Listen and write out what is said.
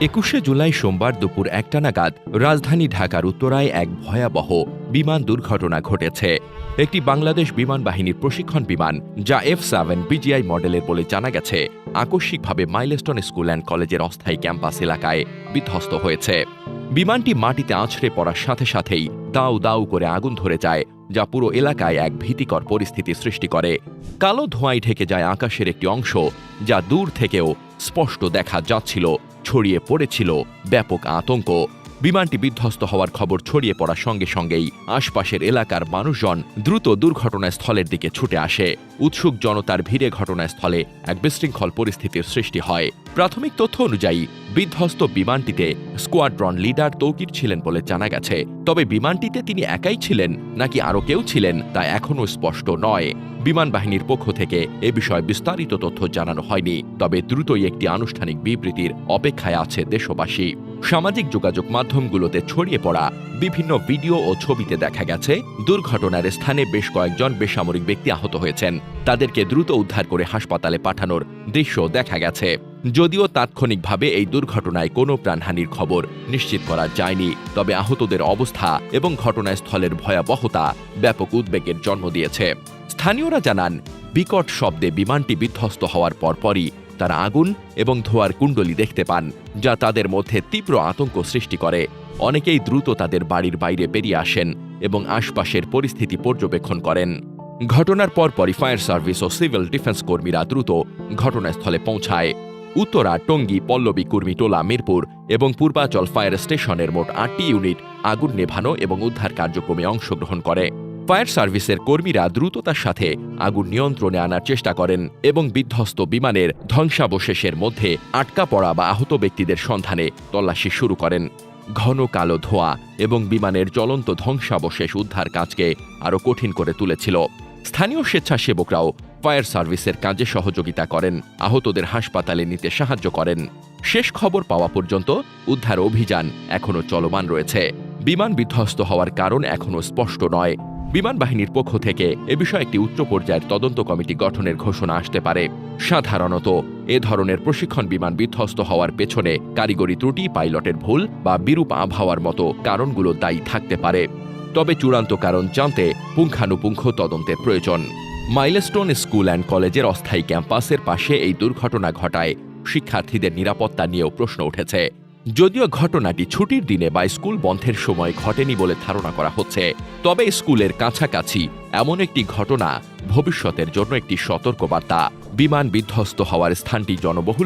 একুশে জুলাই সোমবার দুপুর একটা নাগাদ রাজধানী ঢাকার উত্তরায় এক ভয়াবহ বিমান দুর্ঘটনা ঘটেছে। একটি বাংলাদেশ বিমান বাহিনীর প্রশিক্ষণ বিমান, যা এফ সেভেন বিজিআই মডেলের বলে জানা গেছে, আকস্মিকভাবে মাইলস্টোন স্কুল অ্যান্ড কলেজের অস্থায়ী ক্যাম্পাস এলাকায় বিধ্বস্ত হয়েছে। বিমানটি মাটিতে আছড়ে পড়ার সাথে সাথেই দাউ দাউ করে আগুন ধরে যায় যা পুরো এলাকায় এক ভীতিকর পরিস্থিতি সৃষ্টি করে। কালো ধোঁয়ায় ঢেকে যায় আকাশের একটি অংশ, যা দূর থেকেও স্পষ্ট দেখা যাচ্ছিল, ছড়িয়ে পড়েছিল ব্যাপক আতঙ্ক। বিমানটি বিধ্বস্ত হওয়ার খবর ছড়িয়ে পড়ার সঙ্গে সঙ্গেই আশপাশের এলাকার মানুষজন দ্রুত দুর্ঘটনাস্থলের দিকে ছুটে আসে। উৎসুক জনতার ভিড়ে ঘটনাস্থলে এক বিশৃঙ্খল পরিস্থিতির সৃষ্টি হয়। প্রাথমিক তথ্য অনুযায়ী, বিধ্বস্ত বিমানটিতে স্কোয়াড্রন লিডার তৌকির ছিলেন বলে জানা গেছে। তবে বিমানটিতে তিনি একাই ছিলেন, নাকি আরও কেউ ছিলেন, তা এখনও স্পষ্ট নয়। বিমান বাহিনীর পক্ষ থেকে এ বিষয়ে বিস্তারিত তথ্য জানানো হয়নি, তবে দ্রুতই একটি আনুষ্ঠানিক বিবৃতির অপেক্ষায় আছে দেশবাসী। সামাজিক যোগাযোগ মাধ্যমগুলোতে ছড়িয়ে পড়া বিভিন্ন ভিডিও ও ছবিতে দেখা গেছে, দুর্ঘটনার স্থানে বেশ কয়েকজন বেসামরিক ব্যক্তি আহত হয়েছেন। তাদেরকে দ্রুত উদ্ধার করে হাসপাতালে পাঠানোর দৃশ্য দেখা গেছে। যদিও তাৎক্ষণিকভাবে এই দুর্ঘটনায় কোনো প্রাণহানির খবর নিশ্চিত করা যায়নি, তবে আহতদের অবস্থা এবং ঘটনাস্থলের ভয়াবহতা ব্যাপক উদ্বেগের জন্ম দিয়েছে। স্থানীয়রা জানান, বিকট শব্দে বিমানটি বিধ্বস্ত হওয়ার পরপরই তারা আগুন এবং ধোয়ার কুণ্ডলি দেখতে পান, যা তাদের মধ্যে তীব্র আতঙ্ক সৃষ্টি করে। অনেকেই দ্রুত তাদের বাড়ির বাইরে বেরিয়ে আসেন এবং আশপাশের পরিস্থিতি পর্যবেক্ষণ করেন। ঘটনার পরপরই ফায়ার সার্ভিস ও সিভিল ডিফেন্স কর্মীরা দ্রুত ঘটনাস্থলে পৌঁছায়। উত্তরা, টঙ্গী, পল্লবী কুর্মিটোলা মিরপুর এবং পূর্বাচল ফায়ার স্টেশনের মোট আটটি ইউনিট আগুন নেভানো এবং উদ্ধার কার্যক্রমে অংশগ্রহণ করে। ফায়ার সার্ভিসের কর্মীরা দ্রুততার সাথে আগুন নিয়ন্ত্রণে আনার চেষ্টা করেন এবং বিধ্বস্ত বিমানের ধ্বংসাবশেষের মধ্যে আটকা পড়া বা আহত ব্যক্তিদের সন্ধানে তল্লাশি শুরু করেন। ঘন কালো ধোঁয়া এবং বিমানের জ্বলন্ত ধ্বংসাবশেষ উদ্ধার কাজকে আরও কঠিন করে তুলেছিল। স্থানীয় স্বেচ্ছাসেবকরাও ফায়ার সার্ভিসের কাজে সহযোগিতা করেন। আহতদের হাসপাতালে নিতে সাহায্য করেন। শেষ খবর পাওয়া পর্যন্ত উদ্ধার অভিযান এখনও চলমান রয়েছে। বিমান বিধ্বস্ত হওয়ার কারণ এখনও স্পষ্ট নয়। বিমান বাহিনীর পক্ষ থেকে এ বিষয়ে একটি উচ্চ পর্যায়ের তদন্ত কমিটি গঠনের ঘোষণা আসতে পারে। সাধারণত এ ধরনের প্রশিক্ষণ বিমান বিধ্বস্ত হওয়ার পেছনে কারিগরি ত্রুটি, পাইলটের ভুল বা বিরূপ আবহাওয়ার মতো কারণগুলো দায়ী থাকতে পারে। তবে চূড়ান্ত কারণ জানতে পুঙ্খানুপুঙ্খ তদন্তের প্রয়োজন। মাইলস্টোন স্কুল অ্যান্ড কলেজের অস্থায়ী ক্যাম্পাসের পাশে এই দুর্ঘটনা ঘটায়। শিক্ষার্থীদের নিরাপত্তা নিয়েও প্রশ্ন উঠেছে। যদিও ঘটনাটি ছুটির দিনে বা স্কুল বন্ধের সময় ঘটেনি বলে ধারণা করা হচ্ছে, তবে স্কুলের কাছাকাছি এমন একটি ঘটনা ভবিষ্যতের জন্য একটি সতর্কবার্তা। বিমান বিধ্বস্ত হওয়ার স্থানটি জনবহুল